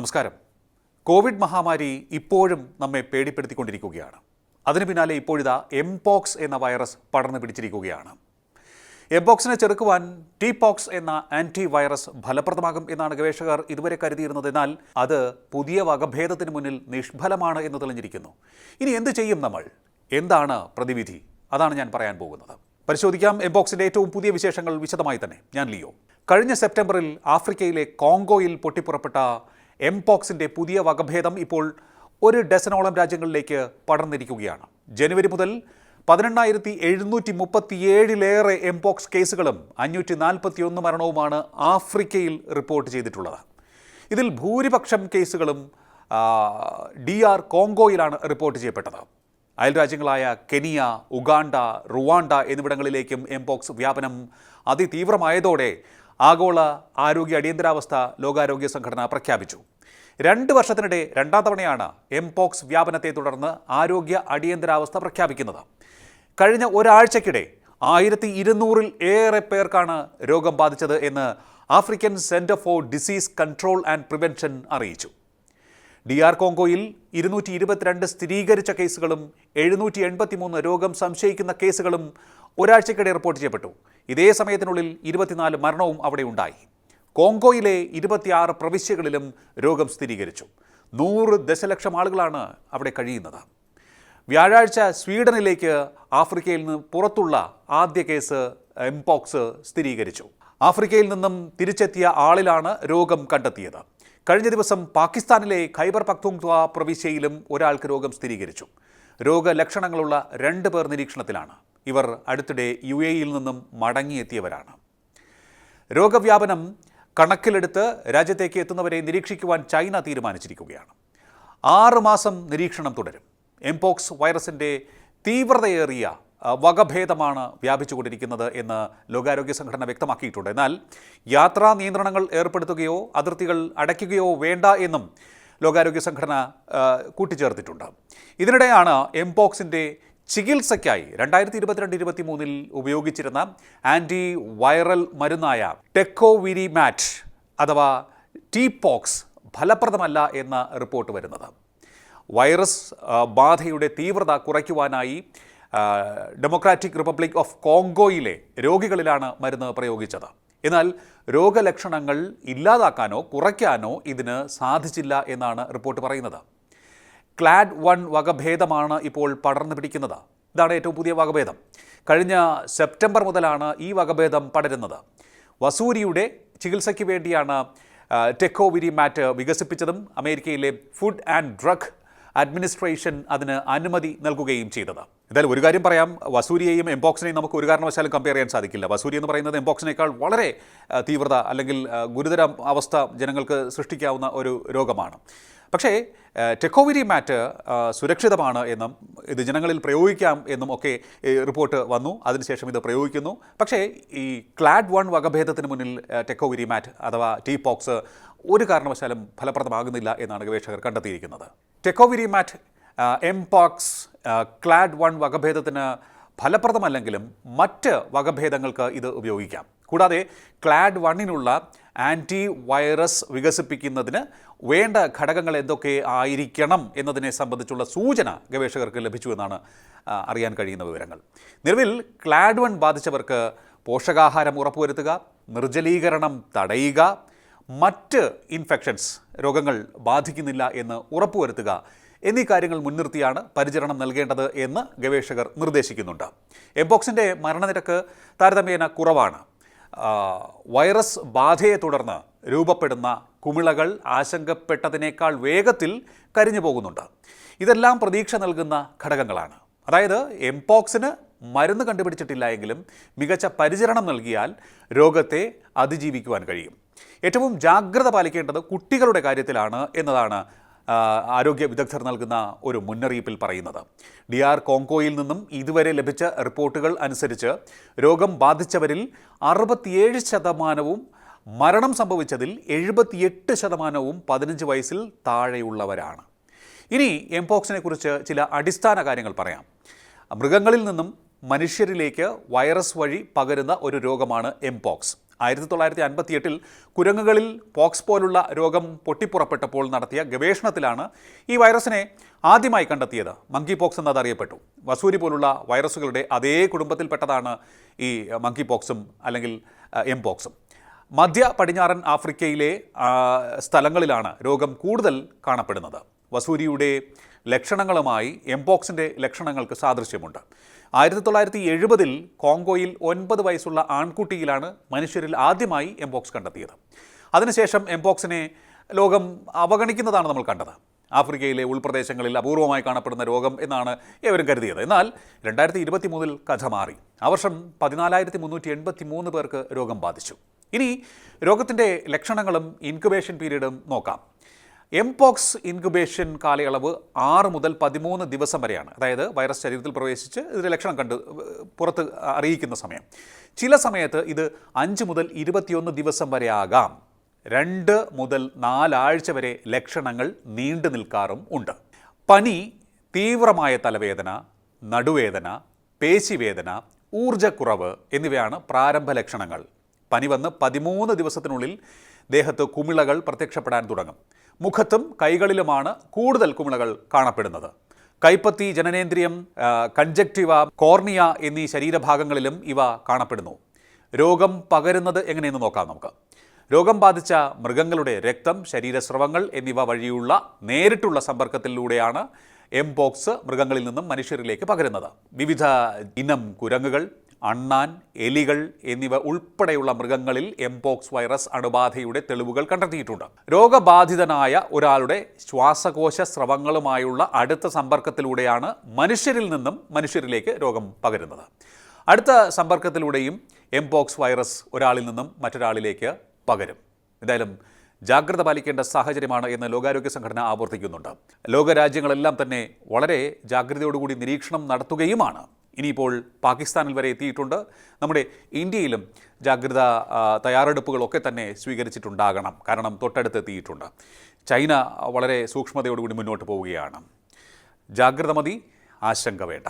നമസ്കാരം. കോവിഡ് മഹാമാരി ഇപ്പോഴും നമ്മെ പേടിപ്പെടുത്തിക്കൊണ്ടിരിക്കുകയാണ്. അതിനു പിന്നാലെ ഇപ്പോഴിതാ എംപോക്സ് എന്ന വൈറസ് പടർന്നു പിടിച്ചിരിക്കുകയാണ്. എംപോക്സിനെ ചെറുക്കുവാൻ ടീപോക്സ് എന്ന ആന്റി വൈറസ് ഫലപ്രദമാകും എന്നാണ് ഗവേഷകർ ഇതുവരെ കരുതിയിരുന്നത്. എന്നാൽ അത് പുതിയ വകഭേദത്തിന് മുന്നിൽ നിഷ്ഫലമാണ് എന്ന് തെളിഞ്ഞിരിക്കുന്നു. ഇനി എന്ത് ചെയ്യും നമ്മൾ? എന്താണ് പ്രതിവിധി? അതാണ് ഞാൻ പറയാൻ പോകുന്നത്. പരിശോധിക്കാം എംപോക്സിന്റെ ഏറ്റവും പുതിയ വിശേഷങ്ങൾ വിശദമായി തന്നെ. ഞാൻ ലിയോ. കഴിഞ്ഞ സെപ്റ്റംബറിൽ ആഫ്രിക്കയിലെ കോങ്കോയിൽ പൊട്ടിപ്പുറപ്പെട്ട എംപോക്സിന്റെ പുതിയ വകഭേദം ഇപ്പോൾ ഒരു ഡസനോളം രാജ്യങ്ങളിലേക്ക് പടർന്നിരിക്കുകയാണ്. ജനുവരി മുതൽ പതിനെണ്ണായിരത്തി എഴുന്നൂറ്റി മുപ്പത്തിയേഴിലേറെ എംപോക്സ് കേസുകളും അഞ്ഞൂറ്റി നാൽപ്പത്തിയൊന്ന് മരണവുമാണ് ആഫ്രിക്കയിൽ റിപ്പോർട്ട് ചെയ്തിട്ടുള്ളത്. ഇതിൽ ഭൂരിപക്ഷം കേസുകളും ഡി ആർ കോങ്കോയിലാണ് റിപ്പോർട്ട് ചെയ്യപ്പെട്ടത്. അയൽരാജ്യങ്ങളായ കെനിയ ഉഗാണ്ട റുവാണ്ട എന്നിവിടങ്ങളിലേക്കും എംപോക്സ് വ്യാപനം അതിതീവ്രമായതോടെ ആഗോള ആരോഗ്യ അടിയന്തരാവസ്ഥ ലോകാരോഗ്യ സംഘടന പ്രഖ്യാപിച്ചു. രണ്ട് വർഷത്തിനിടെ രണ്ടാം തവണയാണ് എംപോക്സ് വ്യാപനത്തെ തുടർന്ന് ആരോഗ്യ അടിയന്തരാവസ്ഥ പ്രഖ്യാപിക്കുന്നത്. കഴിഞ്ഞ ഒരാഴ്ചക്കിടെ ആയിരത്തി ഇരുന്നൂറിൽ ഏറെ പേർക്കാണ് രോഗം ബാധിച്ചത് എന്ന് African centre for disease control and prevention അറിയിച്ചു. ഡി ആർ കോങ്കോയിൽ ഇരുന്നൂറ്റി ഇരുപത്തിരണ്ട് സ്ഥിരീകരിച്ച കേസുകളും എഴുന്നൂറ്റി എൺപത്തിമൂന്ന് രോഗം സംശയിക്കുന്ന കേസുകളും ഒരാഴ്ചക്കിടെ റിപ്പോർട്ട് ചെയ്യപ്പെട്ടു. ഇതേ സമയത്തിനുള്ളിൽ ഇരുപത്തിനാല് മരണവും അവിടെ ഉണ്ടായി. കോങ്കോയിലെ ഇരുപത്തിയാറ് പ്രവിശ്യകളിലും രോഗം സ്ഥിരീകരിച്ചു. നൂറ് ദശലക്ഷം ആളുകളാണ് അവിടെ കഴിയുന്നത്. വ്യാഴാഴ്ച സ്വീഡനിലേക്ക് ആഫ്രിക്കയിൽ നിന്ന് പുറത്തുള്ള ആദ്യ കേസ് എംപോക്സ് സ്ഥിരീകരിച്ചു. ആഫ്രിക്കയിൽ നിന്നും തിരിച്ചെത്തിയ ആളിലാണ് രോഗം കണ്ടെത്തിയത്. കഴിഞ്ഞ ദിവസം പാകിസ്ഥാനിലെ ഖൈബർ പക്തുങ്വ പ്രവിശ്യയിലും ഒരാൾക്ക് രോഗം സ്ഥിരീകരിച്ചു. രോഗലക്ഷണങ്ങളുള്ള രണ്ട് പേർ നിരീക്ഷണത്തിലാണ്. ഇവർ അടുത്തിടെ യു എയിൽ നിന്നും മടങ്ങിയെത്തിയവരാണ്. രോഗവ്യാപനം കണക്കിലെടുത്ത് രാജ്യത്തേക്ക് എത്തുന്നവരെ നിരീക്ഷിക്കുവാൻ ചൈന തീരുമാനിച്ചിരിക്കുകയാണ്. ആറ് മാസം നിരീക്ഷണം തുടരും. എംപോക്സ് വൈറസിന്റെ തീവ്രതയേറിയ വകഭേദമാണ് വ്യാപിച്ചുകൊണ്ടിരിക്കുന്നത് എന്ന് ലോകാരോഗ്യ സംഘടന വ്യക്തമാക്കിയിട്ടുണ്ട്. എന്നാൽ യാത്രാ നിയന്ത്രണങ്ങൾ ഏർപ്പെടുത്തുകയോ അതിർത്തികൾ അടയ്ക്കുകയോ വേണ്ട എന്നും ലോകാരോഗ്യ സംഘടന കൂട്ടിച്ചേർത്തിട്ടുണ്ട്. ഇതിനിടെയാണ് എംപോക്സിന്റെ ചികിത്സയ്ക്കായി രണ്ടായിരത്തി ഇരുപത്തിരണ്ട് ഇരുപത്തി മൂന്നിൽ ഉപയോഗിച്ചിരുന്ന ആന്റി വൈറൽ മരുന്നായ ടെക്കോവിരിമാറ്റ് അഥവാ ടീപോക്സ് ഫലപ്രദമല്ല എന്ന റിപ്പോർട്ട് വരുന്നത്. വൈറസ് ബാധയുടെ തീവ്രത കുറയ്ക്കുവാനായി ഡെമോക്രാറ്റിക് റിപ്പബ്ലിക് ഓഫ് കോങ്കോയിലെ രോഗികളിലാണ് മരുന്ന് പ്രയോഗിച്ചത്. എന്നാൽ രോഗലക്ഷണങ്ങൾ ഇല്ലാതാക്കാനോ കുറയ്ക്കാനോ ഇതിന് സാധിച്ചില്ല എന്നാണ് റിപ്പോർട്ട് പറയുന്നത്. ക്ലാഡ് വൺ വകഭേദമാണ് ഇപ്പോൾ പടർന്നു പിടിക്കുന്നത്. ഇതാണ് ഏറ്റവും പുതിയ വകഭേദം. കഴിഞ്ഞ സെപ്റ്റംബർ മുതലാണ് ഈ വകഭേദം പടരുന്നത്. വസൂരിയുടെ ചികിത്സയ്ക്ക് വേണ്ടിയാണ് ടെക്കോവിരി മാറ്റ് വികസിപ്പിച്ചതും അമേരിക്കയിലെ ഫുഡ് ആൻഡ് ഡ്രഗ് അഡ്മിനിസ്ട്രേഷൻ അതിന് അനുമതി നൽകുകയും ചെയ്തത്. എന്തായാലും ഒരു കാര്യം പറയാം വസൂരിയെയും എംപോക്സിനെയും നമുക്ക് ഒരു കാരണവശാലും കമ്പയർ ചെയ്യാൻ സാധിക്കില്ല. വസൂരി എന്ന് പറയുന്നത് എംബോക്സിനേക്കാൾ വളരെ തീവ്രത അല്ലെങ്കിൽ ഗുരുതര അവസ്ഥ ജനങ്ങൾക്ക് സൃഷ്ടിക്കാവുന്ന ഒരു രോഗമാണ്. പക്ഷേ ടെക്കോവിരി മാറ്റ് സുരക്ഷിതമാണ് എന്നും ഇത് ജനങ്ങളിൽ പ്രയോഗിക്കാം എന്നും ഒക്കെ റിപ്പോർട്ട് വന്നു. അതിനുശേഷം ഇത് പ്രയോഗിക്കുന്നു. പക്ഷേ ഈ ക്ലാഡ് വൺ വകഭേദത്തിന് മുന്നിൽ ടെക്കോവിരി മാറ്റ് അഥവാ ടീപോക്സ് ഒരു കാരണവശാലും ഫലപ്രദമാകുന്നില്ല എന്നാണ് ഗവേഷകർ കണ്ടെത്തിയിരിക്കുന്നത്. Tecovirimat M pox clade one വകഭേദത്തിന് ഫലപ്രദമല്ലെങ്കിലും മറ്റ് വകഭേദങ്ങൾക്ക് ഇത് ഉപയോഗിക്കാം. കൂടാതെ ക്ലാഡ് വണ്ണിനുള്ള ആന്റി വൈറസ് വികസിപ്പിക്കുന്നതിന് വേണ്ട ഘടകങ്ങൾ എന്തൊക്കെ ആയിരിക്കണം എന്നതിനെ സംബന്ധിച്ചുള്ള സൂചന ഗവേഷകർക്ക് ലഭിച്ചു എന്നാണ് അറിയാൻ കഴിയുന്ന വിവരങ്ങൾ. നിലവിൽ ക്ലാഡ് വൺ ബാധിച്ചവർക്ക് പോഷകാഹാരം ഉറപ്പുവരുത്തുക നിർജലീകരണം തടയുക മറ്റ് ഇൻഫെക്ഷൻസ് രോഗങ്ങൾ ബാധിക്കുന്നില്ല എന്ന് ഉറപ്പുവരുത്തുക എന്നീ കാര്യങ്ങൾ മുൻനിർത്തിയാണ് പരിചരണം നൽകേണ്ടത് എന്ന് ഗവേഷകർ നിർദ്ദേശിക്കുന്നുണ്ട്. എംപോക്സിന്റെ മരണനിരക്ക് താരതമ്യേന കുറവാണ്. വൈറസ് ബാധയെ തുടർന്ന് രൂപപ്പെടുന്ന കുമിളകൾ ആശങ്കപ്പെട്ടതിനേക്കാൾ വേഗത്തിൽ കരിഞ്ഞു പോകുന്നുണ്ട്. ഇതെല്ലാം പ്രതീക്ഷ നൽകുന്ന ഘടകങ്ങളാണ്. അതായത് എംപോക്സിന് മരുന്ന് കണ്ടുപിടിച്ചിട്ടില്ല എങ്കിലും മികച്ച പരിചരണം നൽകിയാൽ രോഗത്തെ അതിജീവിക്കുവാൻ കഴിയും. ഏറ്റവും ജാഗ്രത പാലിക്കേണ്ടത് കുട്ടികളുടെ കാര്യത്തിലാണ് എന്നതാണ് ആരോഗ്യ വിദഗ്ധർ നൽകുന്ന ഒരു മുന്നറിയിപ്പിൽ പറയുന്നത്. ഡി ആർ കോങ്കോയിൽ നിന്നും ഇതുവരെ ലഭിച്ച റിപ്പോർട്ടുകൾ അനുസരിച്ച് രോഗം ബാധിച്ചവരിൽ അറുപത്തിയേഴ് ശതമാനവും മരണം സംഭവിച്ചതിൽ എഴുപത്തിയെട്ട് ശതമാനവും പതിനഞ്ച് വയസ്സിൽ താഴെയുള്ളവരാണ്. ഇനി എംപോക്സിനെ കുറിച്ച് ചില അടിസ്ഥാന കാര്യങ്ങൾ പറയാം. മൃഗങ്ങളിൽ നിന്നും മനുഷ്യരിലേക്ക് വൈറസ് വഴി പകരുന്ന ഒരു രോഗമാണ് എംപോക്സ് ആയിരത്തി തൊള്ളായിരത്തി അൻപത്തിയെട്ടിൽ കുരങ്ങുകളിൽ പോക്സ് പോലുള്ള രോഗം പൊട്ടിപ്പുറപ്പെട്ടപ്പോൾ നടത്തിയ ഗവേഷണത്തിലാണ് ഈ വൈറസിനെ ആദ്യമായി കണ്ടെത്തിയത്. മങ്കി പോക്സ് എന്നത് അറിയപ്പെട്ടു വസൂരി പോലുള്ള വൈറസുകളുടെ അതേ കുടുംബത്തിൽപ്പെട്ടതാണ് ഈ മങ്കി പോക്സും അല്ലെങ്കിൽ എം പോക്സും മധ്യ പടിഞ്ഞാറൻ ആഫ്രിക്കയിലെ സ്ഥലങ്ങളിലാണ് രോഗം കൂടുതൽ കാണപ്പെടുന്നത്. വസൂരിയുടെ ലക്ഷണങ്ങളുമായി എംപോക്സിന്റെ ലക്ഷണങ്ങൾക്ക് സാദൃശ്യമുണ്ട്. ആയിരത്തി തൊള്ളായിരത്തി എഴുപതിൽ കോങ്കോയിൽ ഒൻപത് വയസ്സുള്ള ആൺകുട്ടിയിലാണ് മനുഷ്യരിൽ ആദ്യമായി എംപോക്സ് കണ്ടെത്തിയത്. അതിനുശേഷം എംപോക്സിനെ ലോകം അവഗണിക്കുന്നതാണ് നമ്മൾ കണ്ടത്. ആഫ്രിക്കയിലെ ഉൾപ്രദേശങ്ങളിൽ അപൂർവമായി കാണപ്പെടുന്ന രോഗം എന്നാണ് ഏവരും കരുതിയത്. എന്നാൽ രണ്ടായിരത്തി ഇരുപത്തി മൂന്നിൽ കഥ മാറി. ആ വർഷം പതിനാലായിരത്തി മുന്നൂറ്റി എൺപത്തി മൂന്ന് പേർക്ക് രോഗം ബാധിച്ചു. ഇനി രോഗത്തിന്റെ ലക്ഷണങ്ങളും ഇൻക്യുബേഷൻ പീരീഡും നോക്കാം. എംപോക്സ് ഇൻക്യുബേഷൻ കാലയളവ് ആറ് മുതൽ പതിമൂന്ന് ദിവസം വരെയാണ്. അതായത് വൈറസ് ശരീരത്തിൽ പ്രവേശിച്ച് ഇതിന്റെ ലക്ഷണം കണ്ട് പുറത്ത് അറിയിക്കുന്ന സമയം. ചില സമയത്ത് ഇത് അഞ്ച് മുതൽ ഇരുപത്തിയൊന്ന് ദിവസം വരെ ആകാം. രണ്ട് മുതൽ നാലാഴ്ച വരെ ലക്ഷണങ്ങൾ നീണ്ടു നിൽക്കാറും ഉണ്ട്. പനി തീവ്രമായ തലവേദന നടുവേദന പേശിവേദന ഊർജക്കുറവ് എന്നിവയാണ് പ്രാരംഭ ലക്ഷണങ്ങൾ. പനി വന്ന് പതിമൂന്ന് ദിവസത്തിനുള്ളിൽ ദേഹത്ത് കുമിളകൾ പ്രത്യക്ഷപ്പെടാൻ തുടങ്ങും. മുഖത്തും കൈകളിലുമാണ് കൂടുതൽ കുമിളകൾ കാണപ്പെടുന്നത്. കൈപ്പത്തി ജനനേന്ദ്രിയം കൺജക്റ്റീവ കോർണിയ എന്നീ ശരീരഭാഗങ്ങളിലും ഇവ കാണപ്പെടുന്നു. രോഗം പകരുന്നത് എങ്ങനെയെന്ന് നോക്കാം നമുക്ക്. രോഗം ബാധിച്ച മൃഗങ്ങളുടെ രക്തം ശരീരസ്രവങ്ങൾ എന്നിവ വഴിയുള്ള നേരിട്ടുള്ള സമ്പർക്കത്തിലൂടെയാണ് എംപോക്സ് മൃഗങ്ങളിൽ നിന്നും മനുഷ്യരിലേക്ക് പകരുന്നത്. വിവിധ ഇനം കുരങ്ങുകൾ അണ്ണാൻ എലികൾ എന്നിവ ഉൾപ്പെടെയുള്ള മൃഗങ്ങളിൽ എംപോക്സ് വൈറസ് അണുബാധയുടെ തെളിവുകൾ കണ്ടെത്തിയിട്ടുണ്ട്. രോഗബാധിതനായ ഒരാളുടെ ശ്വാസകോശ സ്രവങ്ങളുമായുള്ള അടുത്ത സമ്പർക്കത്തിലൂടെയാണ് മനുഷ്യരിൽ നിന്നും മനുഷ്യരിലേക്ക് രോഗം പകരുന്നത്. അടുത്ത സമ്പർക്കത്തിലൂടെയും എംപോക്സ് വൈറസ് ഒരാളിൽ നിന്നും മറ്റൊരാളിലേക്ക് പകരും. എന്തായാലും ജാഗ്രത പാലിക്കേണ്ട സാഹചര്യമാണ് എന്ന് ലോകാരോഗ്യ സംഘടന ആവർത്തിക്കുന്നുണ്ട്. ലോകരാജ്യങ്ങളെല്ലാം തന്നെ വളരെ ജാഗ്രതയോടുകൂടി നിരീക്ഷണം നടത്തുകയുമാണ്. ഇനിയിപ്പോൾ പാകിസ്ഥാനിൽ വരെ എത്തിയിട്ടുണ്ട്. നമ്മുടെ ഇന്ത്യയിലും ജാഗ്രത തയ്യാറെടുപ്പുകളൊക്കെ തന്നെ സ്വീകരിച്ചിട്ടുണ്ടാകണം. കാരണം തൊട്ടടുത്ത് എത്തിയിട്ടുണ്ട്. ചൈന വളരെ സൂക്ഷ്മതയോടുകൂടി മുന്നോട്ട് പോവുകയാണ്. ജാഗ്രത മതി ആശങ്ക വേണ്ട.